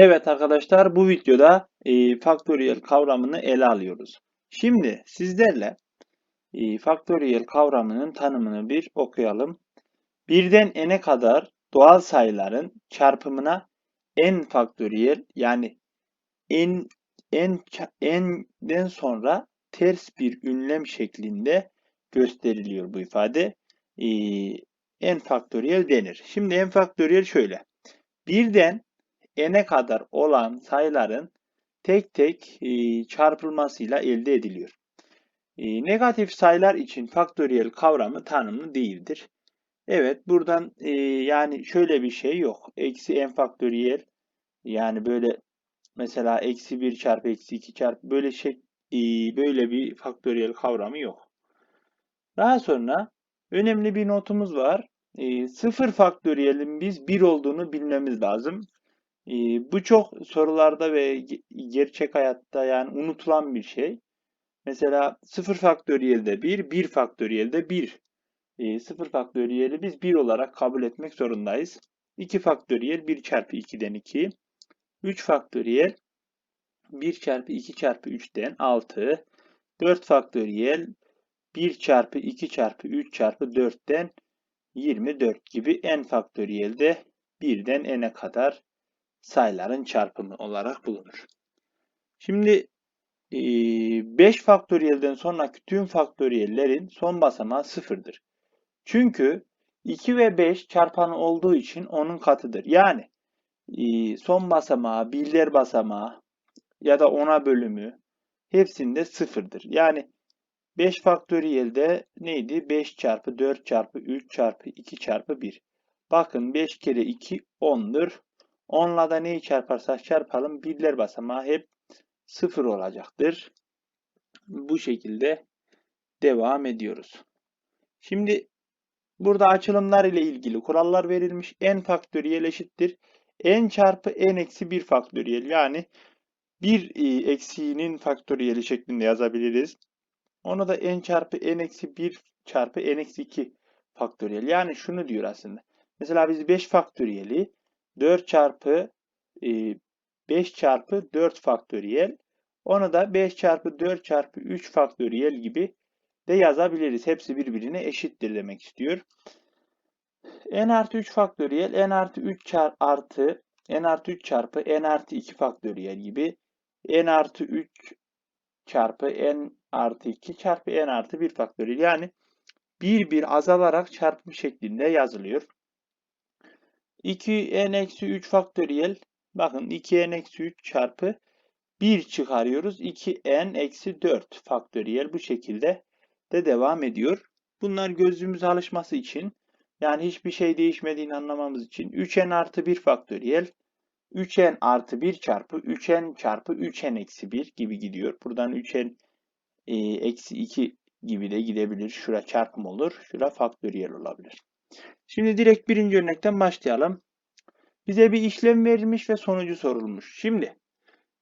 Evet arkadaşlar bu videoda e, faktöriyel kavramını ele alıyoruz. Şimdi sizlerle e, faktöriyel kavramının tanımını bir okuyalım. Birden n'e kadar doğal sayıların çarpımına n faktöriyel yani n n n'den sonra ters bir ünlem şeklinde gösteriliyor bu ifade. E, n faktöriyel denir. Şimdi n faktöriyel şöyle. Birden n'e kadar olan sayıların tek tek e, çarpılmasıyla elde ediliyor. E, negatif sayılar için faktöriyel kavramı tanımlı değildir. Evet buradan e, yani şöyle bir şey yok. Eksi n faktöriyel yani böyle mesela eksi 1 çarpı eksi 2 çarpı böyle şey böyle bir faktöriyel kavramı yok. Daha sonra önemli bir notumuz var. E, sıfır faktöriyelin biz 1 olduğunu bilmemiz lazım. Ee, bu çok sorularda ve gerçek hayatta yani unutulan bir şey. Mesela 0 faktöriyelde 1, 1 faktöriyelde 1. E, 0 faktöriyeli biz 1 olarak kabul etmek zorundayız. 2 faktöriyel 1 çarpı 2'den 2. 3 faktöriyel 1 çarpı 2 çarpı 3'ten 6. 4 faktöriyel 1 çarpı 2 çarpı 3 çarpı 4'ten 24 gibi n faktöriyelde 1'den n'e kadar sayıların çarpımı olarak bulunur. Şimdi 5 faktöriyelden sonraki tüm faktöriyellerin son basamağı sıfırdır. Çünkü 2 ve 5 çarpanı olduğu için onun katıdır. Yani son basamağı, birler basamağı ya da ona bölümü hepsinde sıfırdır. Yani 5 faktöriyelde neydi? 5 çarpı 4 çarpı 3 çarpı 2 çarpı 1. Bakın 5 kere 2 10'dur. Onunla da neyi çarparsak çarpalım birler basamağı hep sıfır olacaktır. Bu şekilde devam ediyoruz. Şimdi burada açılımlar ile ilgili kurallar verilmiş. n faktöriyel eşittir. n çarpı n eksi 1 faktöriyel yani 1 e, eksiğinin faktöriyeli şeklinde yazabiliriz. Onu da n çarpı n eksi 1 çarpı n eksi 2 faktöriyel. Yani şunu diyor aslında. Mesela biz 5 faktöriyeli 4 çarpı 5 çarpı 4 faktöriyel. Onu da 5 çarpı 4 çarpı 3 faktöriyel gibi de yazabiliriz. Hepsi birbirine eşittir demek istiyor. n artı 3 faktöriyel n artı 3 çarpı artı n artı 3 çarpı n artı 2 faktöriyel gibi n artı 3 çarpı n artı 2 çarpı n artı 1 faktöriyel. Yani bir bir azalarak çarpım şeklinde yazılıyor. 2n-3 faktöriyel bakın 2n-3 çarpı 1 çıkarıyoruz. 2n-4 faktöriyel bu şekilde de devam ediyor. Bunlar gözümüz alışması için yani hiçbir şey değişmediğini anlamamız için 3n artı 1 faktöriyel 3n artı 1 çarpı 3n çarpı 3n eksi 1 gibi gidiyor. Buradan 3n e, eksi 2 gibi de gidebilir. Şura çarpım olur. Şura faktöriyel olabilir. Şimdi direkt birinci örnekten başlayalım. Bize bir işlem verilmiş ve sonucu sorulmuş. Şimdi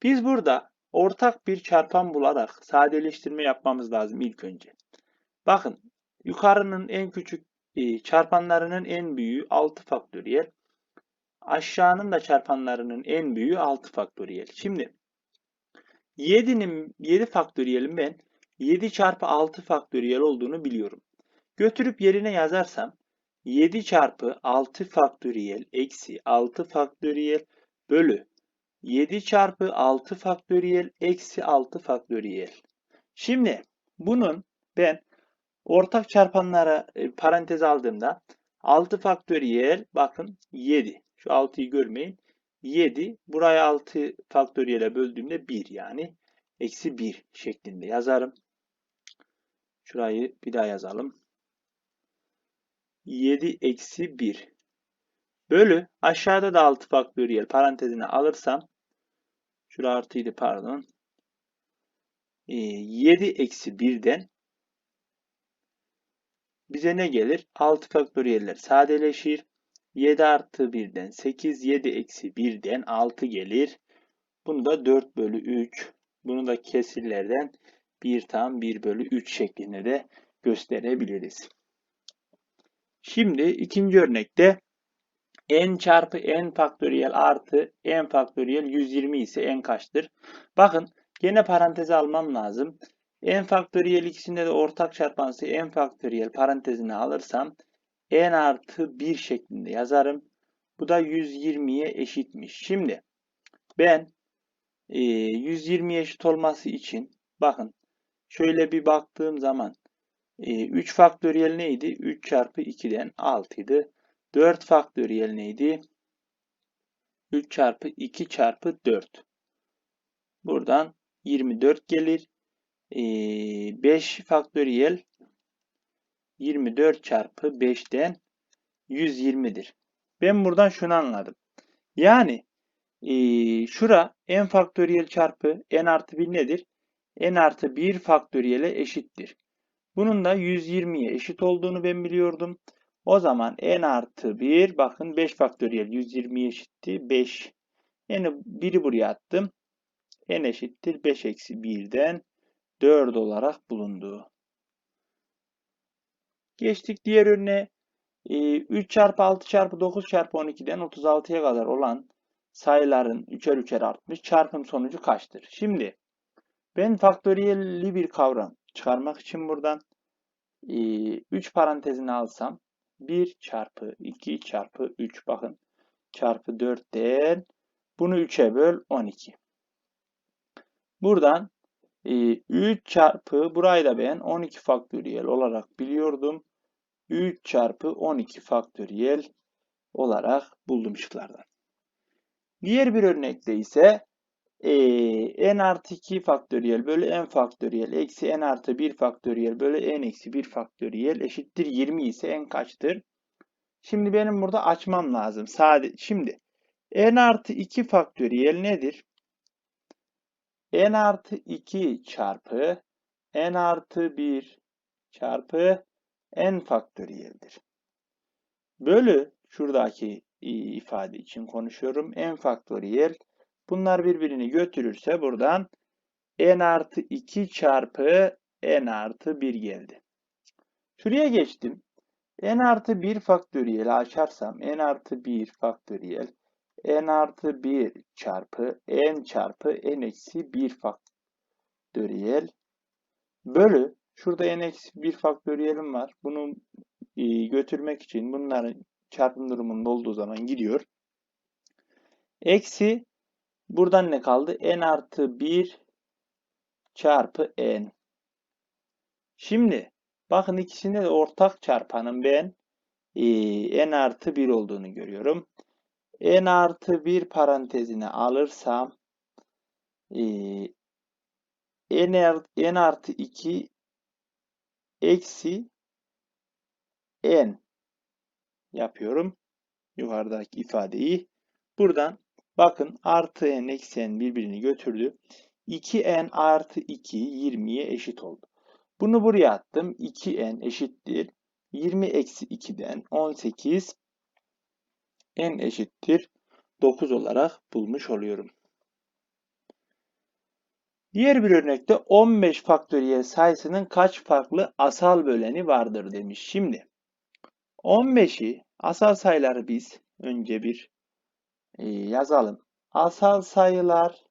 biz burada ortak bir çarpan bularak sadeleştirme yapmamız lazım ilk önce. Bakın yukarının en küçük e, çarpanlarının en büyüğü 6 faktöriyel. Aşağının da çarpanlarının en büyüğü 6 faktöriyel. Şimdi 7'nin 7 faktöriyelin ben 7 çarpı 6 faktöriyel olduğunu biliyorum. Götürüp yerine yazarsam 7 çarpı 6 faktöriyel eksi 6 faktöriyel bölü 7 çarpı 6 faktöriyel eksi 6 faktöriyel. Şimdi bunun ben ortak çarpanlara e, parantez aldığımda 6 faktöriyel bakın 7. Şu 6'yı görmeyin. 7. Buraya 6 faktöriyele böldüğümde 1 yani. Eksi 1 şeklinde yazarım. Şurayı bir daha yazalım. 7 eksi 1 bölü aşağıda da 6 faktöriyel parantezine alırsam şura artıydı pardon 7 ee, eksi 1'den bize ne gelir? 6 faktöriyeller sadeleşir. 7 artı 1'den 8, 7 eksi 1'den 6 gelir. Bunu da 4 bölü 3. Bunu da kesirlerden 1 tam 1 bölü 3 şeklinde de gösterebiliriz. Şimdi ikinci örnekte n çarpı n faktöriyel artı n faktöriyel 120 ise n kaçtır? Bakın gene paranteze almam lazım. n faktöriyel ikisinde de ortak çarpansı n faktöriyel parantezine alırsam n artı 1 şeklinde yazarım. Bu da 120'ye eşitmiş. Şimdi ben e, 120 eşit olması için bakın şöyle bir baktığım zaman 3 faktöriyel neydi? 3 çarpı 2'den 6 idi. 4 faktöriyel neydi? 3 çarpı 2 çarpı 4. Buradan 24 gelir. E, 5 faktöriyel 24 çarpı 5'ten 120'dir. Ben buradan şunu anladım. Yani e, şura n faktöriyel çarpı n artı 1 nedir? n artı 1 faktöriyele eşittir. Bunun da 120'ye eşit olduğunu ben biliyordum. O zaman n artı 1 bakın 5 faktöriyel 120'ye eşitti. 5. Yani 1'i buraya attım. n eşittir 5 eksi 1'den 4 olarak bulundu. Geçtik diğer örneğe. 3 çarpı 6 çarpı 9 çarpı 12'den 36'ya kadar olan sayıların üçer üçer artmış çarpım sonucu kaçtır? Şimdi ben faktöriyelli bir kavram çıkarmak için buradan 3 parantezini alsam 1 çarpı 2 çarpı 3 bakın çarpı 4'ten bunu 3'e böl 12. Buradan 3 çarpı burayı da ben 12 faktöriyel olarak biliyordum. 3 çarpı 12 faktöriyel olarak buldum şıklardan. Diğer bir örnekte ise e, n artı 2 faktöriyel bölü n faktöriyel eksi n artı 1 faktöriyel bölü n eksi 1 faktöriyel eşittir 20 ise n kaçtır? Şimdi benim burada açmam lazım. Sade, şimdi n artı 2 faktöriyel nedir? n artı 2 çarpı n artı 1 çarpı n faktöriyeldir. Bölü şuradaki ifade için konuşuyorum. n faktöriyel Bunlar birbirini götürürse buradan n artı 2 çarpı n artı 1 geldi. Şuraya geçtim. n artı 1 faktöriyeli açarsam n artı 1 faktöriyel n artı 1 çarpı n çarpı n eksi 1 faktöriyel bölü şurada n eksi 1 faktöriyelim var. Bunu e, götürmek için bunların çarpım durumunda olduğu zaman gidiyor. Eksi Buradan ne kaldı? n artı 1 çarpı n. Şimdi bakın ikisinde de ortak çarpanın ben e, n artı 1 olduğunu görüyorum. n artı 1 parantezine alırsam e, n, n artı 2 eksi n yapıyorum. Yukarıdaki ifadeyi. Buradan Bakın artı n eksi n birbirini götürdü. 2n artı 2 20'ye eşit oldu. Bunu buraya attım. 2n eşittir. 20 eksi 2'den 18 n eşittir. 9 olarak bulmuş oluyorum. Diğer bir örnekte 15 faktöriyel sayısının kaç farklı asal böleni vardır demiş. Şimdi 15'i asal sayıları biz önce bir yazalım. Asal sayılar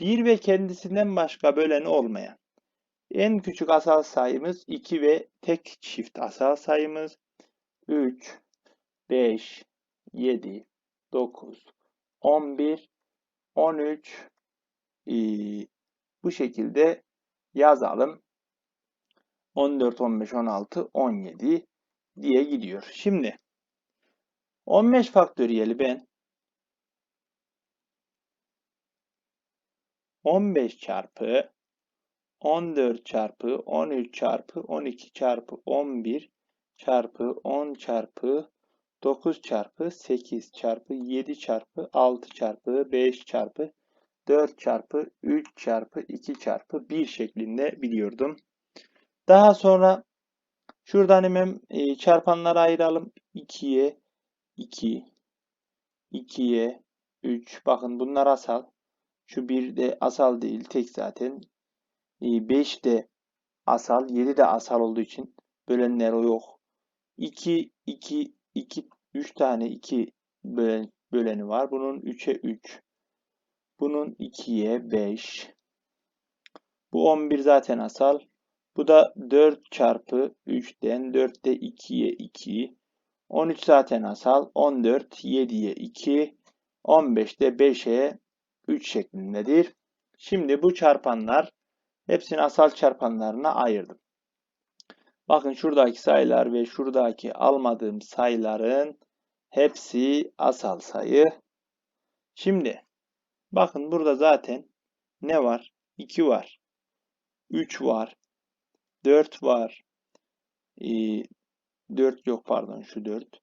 1 ve kendisinden başka böleni olmayan. En küçük asal sayımız 2 ve tek çift asal sayımız 3, 5, 7, 9, 11, 13 ee, bu şekilde yazalım. 14, 15, 16, 17 diye gidiyor. Şimdi 15 faktöriyeli ben 15 çarpı 14 çarpı 13 çarpı 12 çarpı 11 çarpı 10 çarpı 9 çarpı 8 çarpı 7 çarpı 6 çarpı 5 çarpı 4 çarpı 3 çarpı 2 çarpı 1 şeklinde biliyordum. Daha sonra şuradan hemen e, çarpanları ayıralım. 2'ye 2 2'ye 3 bakın bunlar asal. Şu 1 de asal değil. Tek zaten. 5 ee, de asal. 7 de asal olduğu için bölenler o yok. 2, 2, 2 3 tane 2 bölen- böleni var. Bunun 3'e 3. Bunun 2'ye 5. Bu 11 zaten asal. Bu da 4 çarpı 3'ten 4 de 2'ye 2. 13 zaten asal. 14 7'ye 2. 15 de 5'e 3 şeklindedir. Şimdi bu çarpanlar hepsini asal çarpanlarına ayırdım. Bakın şuradaki sayılar ve şuradaki almadığım sayıların hepsi asal sayı. Şimdi bakın burada zaten ne var? 2 var. 3 var. 4 var. Ee, 4 yok pardon şu 4.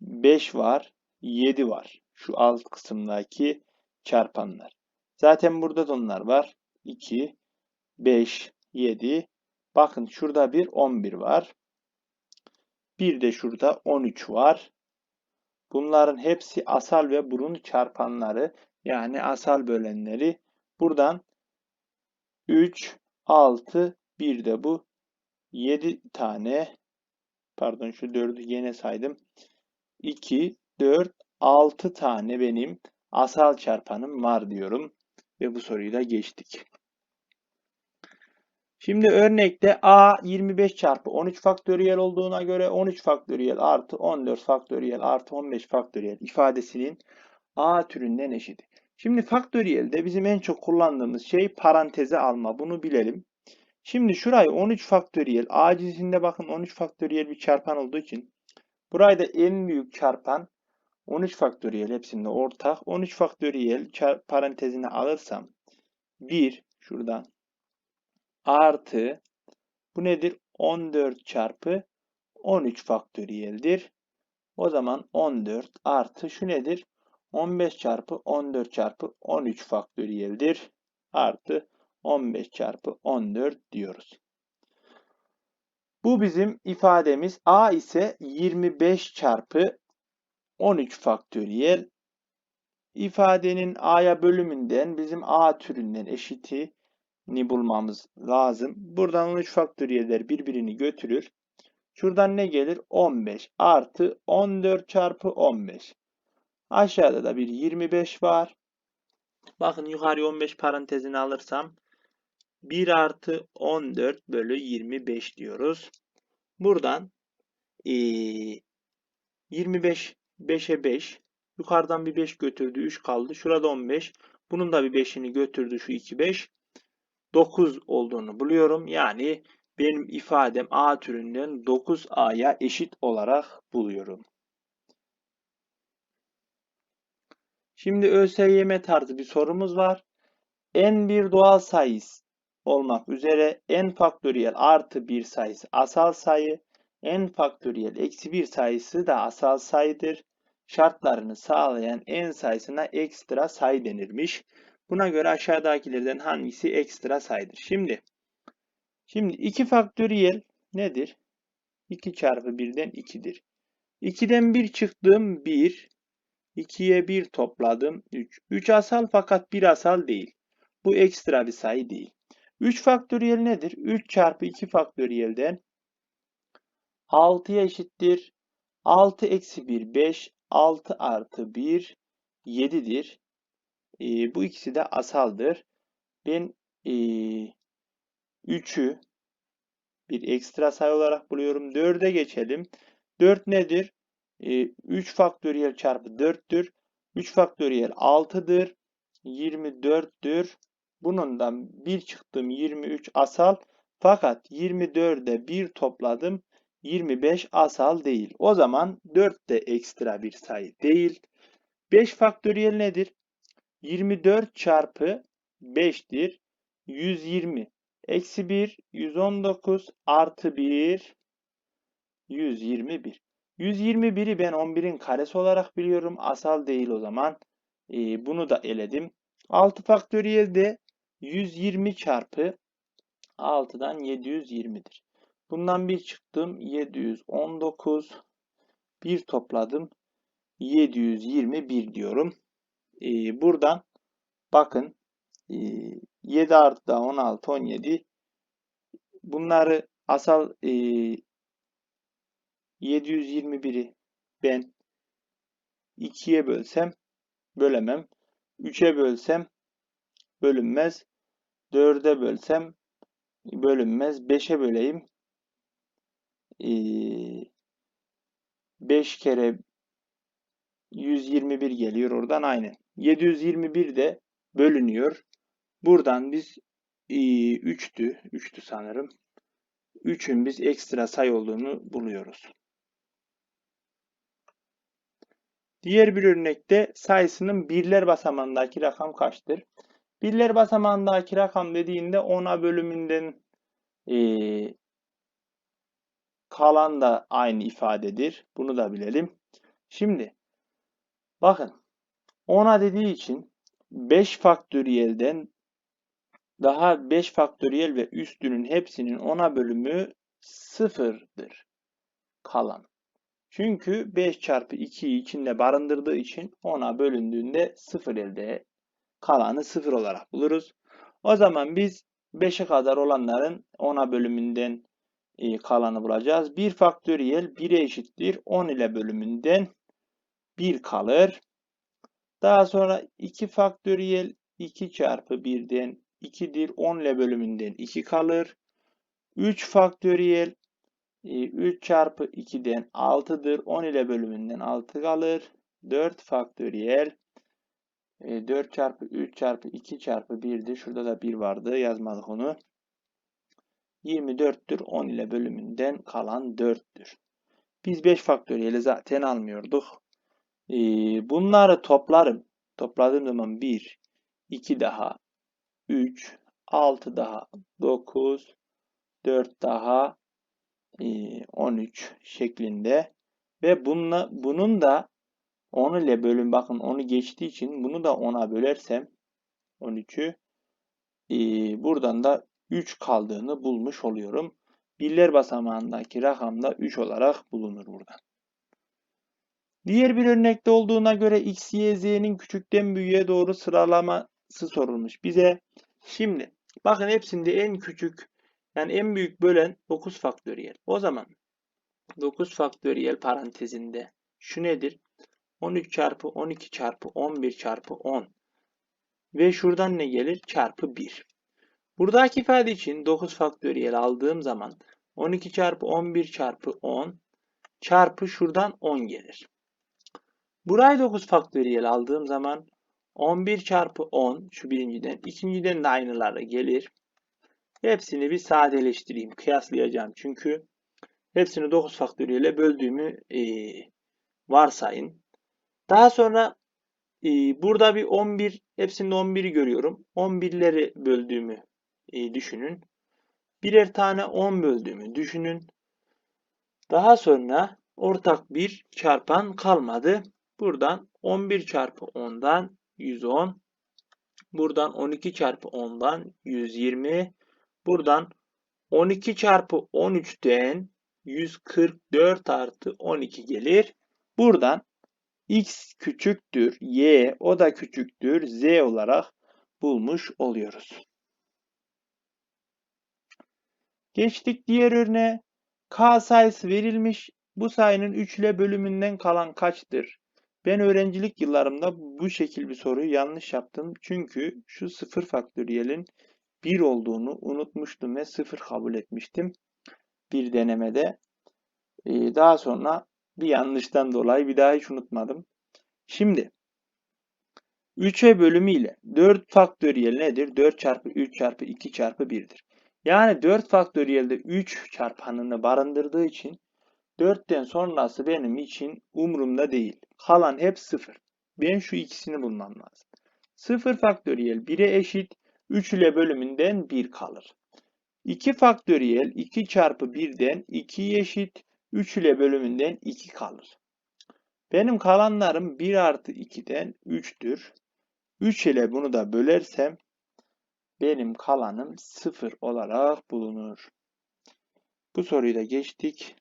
5 var. 7 var. Şu alt kısımdaki çarpanlar. Zaten burada da onlar var. 2, 5, 7. Bakın şurada bir 11 var. Bir de şurada 13 var. Bunların hepsi asal ve bunun çarpanları yani asal bölenleri. Buradan 3, 6, bir de bu 7 tane pardon şu 4'ü yine saydım. 2, 4, 6 tane benim asal çarpanım var diyorum. Ve bu soruyu da geçtik. Şimdi örnekte a 25 çarpı 13 faktöriyel olduğuna göre 13 faktöriyel artı 14 faktöriyel artı 15 faktöriyel ifadesinin a türünden eşit. Şimdi faktöriyelde bizim en çok kullandığımız şey paranteze alma. Bunu bilelim. Şimdi şurayı 13 faktöriyel a cizinde bakın 13 faktöriyel bir çarpan olduğu için burayı da en büyük çarpan 13 faktöriyel hepsinde ortak. 13 faktöriyel parantezine alırsam 1 şuradan artı bu nedir? 14 çarpı 13 faktöriyeldir. O zaman 14 artı şu nedir? 15 çarpı 14 çarpı 13 faktöriyeldir. Artı 15 çarpı 14 diyoruz. Bu bizim ifademiz. A ise 25 çarpı 13 faktöriyel. İfadenin A'ya bölümünden bizim A türünden eşiti ni bulmamız lazım. Buradan 13 faktöriyeller birbirini götürür. Şuradan ne gelir? 15 artı 14 çarpı 15. Aşağıda da bir 25 var. Bakın yukarı 15 parantezini alırsam 1 artı 14 bölü 25 diyoruz. Buradan ee, 25 5'e 5. Yukarıdan bir 5 götürdü. 3 kaldı. Şurada 15. Bunun da bir 5'ini götürdü. Şu 2 5. 9 olduğunu buluyorum. Yani benim ifadem A türünden 9A'ya eşit olarak buluyorum. Şimdi ÖSYM tarzı bir sorumuz var. N bir doğal sayı olmak üzere n faktöriyel artı bir sayısı asal sayı, n faktöriyel eksi bir sayısı da asal sayıdır. Şartlarını sağlayan n sayısına ekstra sayı denirmiş. Buna göre aşağıdakilerden hangisi ekstra sayıdır? Şimdi şimdi 2 faktöriyel nedir? 2 çarpı 1'den 2'dir. 2'den 1 çıktım 1. 2'ye 1 topladım 3. 3 asal fakat 1 asal değil. Bu ekstra bir sayı değil. 3 faktöriyel nedir? 3 çarpı 2 faktöriyelden 6'ya eşittir. 6 eksi 1 5. 6 artı 1 7'dir. E, bu ikisi de asaldır. Ben e, 3'ü bir ekstra sayı olarak buluyorum. 4'e geçelim. 4 nedir? E, 3 faktöriyel çarpı 4'tür. 3 faktöriyel 6'dır. 24'tür. Bunundan 1 çıktım 23 asal. Fakat 24'e 1 topladım. 25 asal değil. O zaman 4 de ekstra bir sayı değil. 5 faktöriyel nedir? 24 çarpı 5'tir. 120. Eksi 1, 119 artı 1, 121. 121'i ben 11'in karesi olarak biliyorum. Asal değil o zaman. Ee, bunu da eledim. 6 faktöriyel de 120 çarpı 6'dan 720'dir. Bundan bir çıktım. 719. Bir topladım. 721 diyorum e, buradan bakın e, 7 artı 16 17 bunları asal e, 721'i ben 2'ye bölsem bölemem. 3'e bölsem bölünmez. 4'e bölsem bölünmez. 5'e böleyim. Ee, 5 kere 121 geliyor oradan aynen. 721 de bölünüyor. Buradan biz 3'tü. 3'tü sanırım. 3'ün biz ekstra sayı olduğunu buluyoruz. Diğer bir örnekte sayısının birler basamağındaki rakam kaçtır? Birler basamağındaki rakam dediğinde 10'a bölümünden kalan da aynı ifadedir. Bunu da bilelim. Şimdi bakın 10'a dediği için 5 faktöriyelden daha 5 faktöriyel ve üstünün hepsinin 10'a bölümü sıfırdır. Kalan. Çünkü 5 çarpı 2'yi içinde barındırdığı için 10'a bölündüğünde 0 elde kalanı 0 olarak buluruz. O zaman biz 5'e kadar olanların 10'a bölümünden kalanı bulacağız. 1 faktöriyel 1'e eşittir. 10 ile bölümünden 1 kalır. Daha sonra 2 faktöriyel 2 çarpı 1'den 2'dir. 10 ile bölümünden 2 kalır. 3 faktöriyel 3 e, çarpı 2'den 6'dır. 10 ile bölümünden 6 kalır. 4 faktöriyel 4 e, çarpı 3 çarpı 2 çarpı 1'dir. Şurada da 1 vardı. Yazmadık onu. 24'tür. 10 ile bölümünden kalan 4'tür. Biz 5 faktöriyeli zaten almıyorduk. E, bunları toplarım. Topladığım zaman 1, 2 daha, 3, 6 daha, 9, 4 daha, 13 şeklinde ve bununla, bunun da 10 ile bölüm bakın 10'u geçtiği için bunu da 10'a bölersem 13'ü e, buradan da 3 kaldığını bulmuş oluyorum. Birler basamağındaki rakam da 3 olarak bulunur burada. Diğer bir örnekte olduğuna göre x, y, z'nin küçükten büyüğe doğru sıralaması sorulmuş bize. Şimdi bakın hepsinde en küçük yani en büyük bölen 9 faktöriyel. O zaman 9 faktöriyel parantezinde şu nedir? 13 çarpı 12 çarpı 11 çarpı 10. Ve şuradan ne gelir? Çarpı 1. Buradaki ifade için 9 faktöriyel aldığım zaman 12 çarpı 11 çarpı 10 çarpı şuradan 10 gelir. Burayı 9 faktöriyel aldığım zaman 11 çarpı 10 şu birinciden ikinciden de aynıları gelir. Hepsini bir sadeleştireyim. Kıyaslayacağım. Çünkü hepsini 9 faktöriyele böldüğümü e, varsayın. Daha sonra e, burada bir 11 hepsinde 11'i görüyorum. 11'leri böldüğümü e, düşünün. Birer tane 10 böldüğümü düşünün. Daha sonra ortak bir çarpan kalmadı. Buradan 11 çarpı 10'dan 110. Buradan 12 çarpı 10'dan 120. Buradan 12 çarpı 13'ten 144 artı 12 gelir. Buradan x küçüktür y o da küçüktür z olarak bulmuş oluyoruz. Geçtik diğer örneğe. K sayısı verilmiş. Bu sayının 3 ile bölümünden kalan kaçtır? Ben öğrencilik yıllarımda bu şekil bir soruyu yanlış yaptım. Çünkü şu sıfır faktöriyelin 1 olduğunu unutmuştum ve 0 kabul etmiştim bir denemede. Ee, daha sonra bir yanlıştan dolayı bir daha hiç unutmadım. Şimdi 3'e bölümü ile 4 faktöriyel nedir? 4 çarpı 3 çarpı 2 çarpı 1'dir. Yani 4 faktöriyelde 3 çarpanını barındırdığı için 4'ten sonrası benim için umurumda değil. Kalan hep 0. Ben şu ikisini bulmam lazım. 0 faktöriyel 1'e eşit. 3 ile bölümünden 1 kalır. 2 faktöriyel 2 çarpı 1'den 2 eşit 3 ile bölümünden 2 kalır. Benim kalanlarım 1 artı 2'den 3'tür. 3 ile bunu da bölersem benim kalanım 0 olarak bulunur. Bu soruyu da geçtik.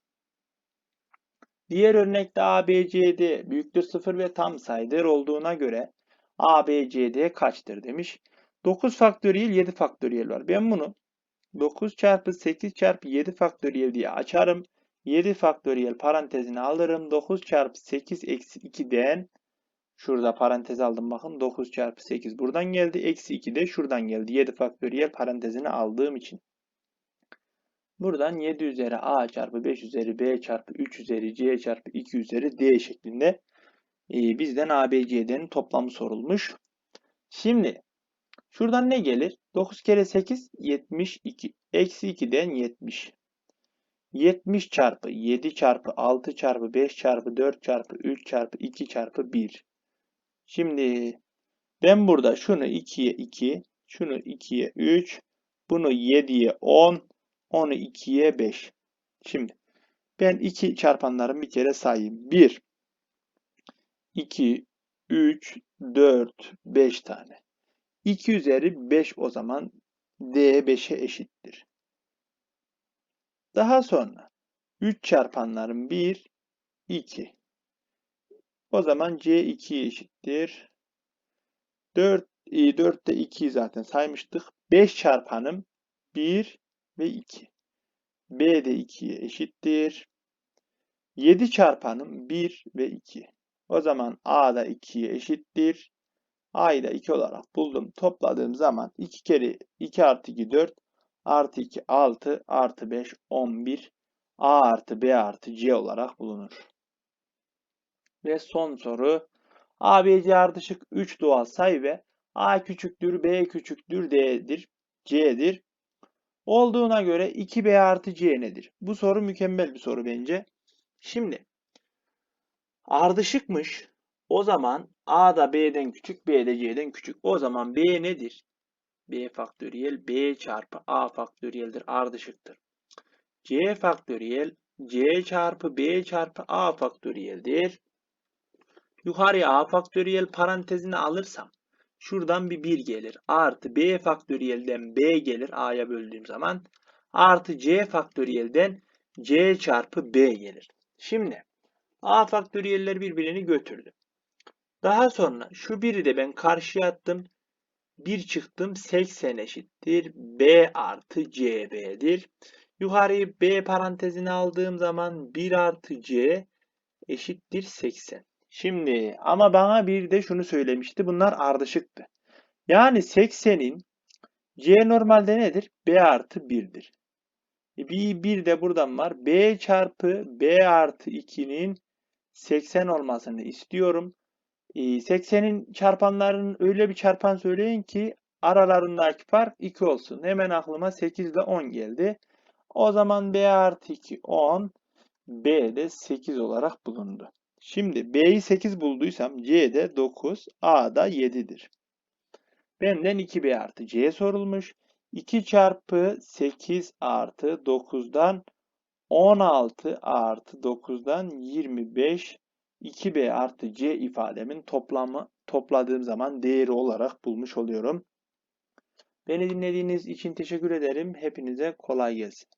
Diğer örnekte ABCD büyüktür 0 ve tam sayıdır olduğuna göre ABCD kaçtır demiş. 9 faktöriyel 7 faktöriyel var. Ben bunu 9 çarpı 8 çarpı 7 faktöriyel diye açarım. 7 faktöriyel parantezine alırım. 9 çarpı 8 eksi 2'den şurada parantez aldım bakın 9 çarpı 8 buradan geldi. Eksi 2 de şuradan geldi. 7 faktöriyel parantezine aldığım için. Buradan 7 üzeri a çarpı 5 üzeri b çarpı 3 üzeri c çarpı 2 üzeri d şeklinde e, bizden ABC'den toplamı sorulmuş. Şimdi şuradan ne gelir? 9 kere 8 72. Eksi 2'den 70. 70 çarpı 7 çarpı 6 çarpı 5 çarpı 4 çarpı 3 çarpı 2 çarpı 1. Şimdi ben burada şunu 2'ye 2, şunu 2'ye 3, bunu 7'ye 10, onu 2'ye 5. Şimdi ben 2 çarpanlarımı bir kere sayayım. 1, 2, 3, 4, 5 tane. 2 üzeri 5 o zaman D 5'e eşittir. Daha sonra 3 çarpanlarım 1, 2. O zaman C 2'ye eşittir. 4, 4 de 2'yi zaten saymıştık. 5 çarpanım 1 ve 2. B de 2'ye eşittir. 7 çarpanım 1 ve 2. O zaman A da 2'ye eşittir. A'yı da 2 olarak buldum. Topladığım zaman 2 kere 2 artı 2 4 artı 2 6 artı 5 11 A artı B artı C olarak bulunur. Ve son soru ABC ardışık 3 doğal sayı ve A küçüktür B küçüktür D'dir C'dir. Olduğuna göre 2B artı C nedir? Bu soru mükemmel bir soru bence. Şimdi ardışıkmış. O zaman A da B'den küçük, B de C'den küçük. O zaman B nedir? B faktöriyel B çarpı A faktöriyeldir. Ardışıktır. C faktöriyel C çarpı B çarpı A faktöriyeldir. Yukarıya A faktöriyel parantezini alırsam şuradan bir 1 gelir. Artı B faktöriyelden B gelir A'ya böldüğüm zaman. Artı C faktöriyelden C çarpı B gelir. Şimdi A faktöriyeller birbirini götürdü. Daha sonra şu biri de ben karşıya attım. 1 çıktım 80 eşittir. B artı CB'dir. Yukarıyı B parantezine aldığım zaman 1 artı C eşittir 80. Şimdi ama bana bir de şunu söylemişti. Bunlar ardışıktı. Yani 80'in C normalde nedir? B artı 1'dir. E bir, bir de buradan var. B çarpı B artı 2'nin 80 olmasını istiyorum. 80'in çarpanlarının öyle bir çarpan söyleyin ki aralarındaki fark 2 olsun. Hemen aklıma 8 ile 10 geldi. O zaman B artı 2 10. B de 8 olarak bulundu. Şimdi B'yi 8 bulduysam C de 9, A da 7'dir. Benden 2B artı C sorulmuş. 2 çarpı 8 artı 9'dan 16 artı 9'dan 25 2b artı c ifademin toplamı topladığım zaman değeri olarak bulmuş oluyorum. Beni dinlediğiniz için teşekkür ederim. Hepinize kolay gelsin.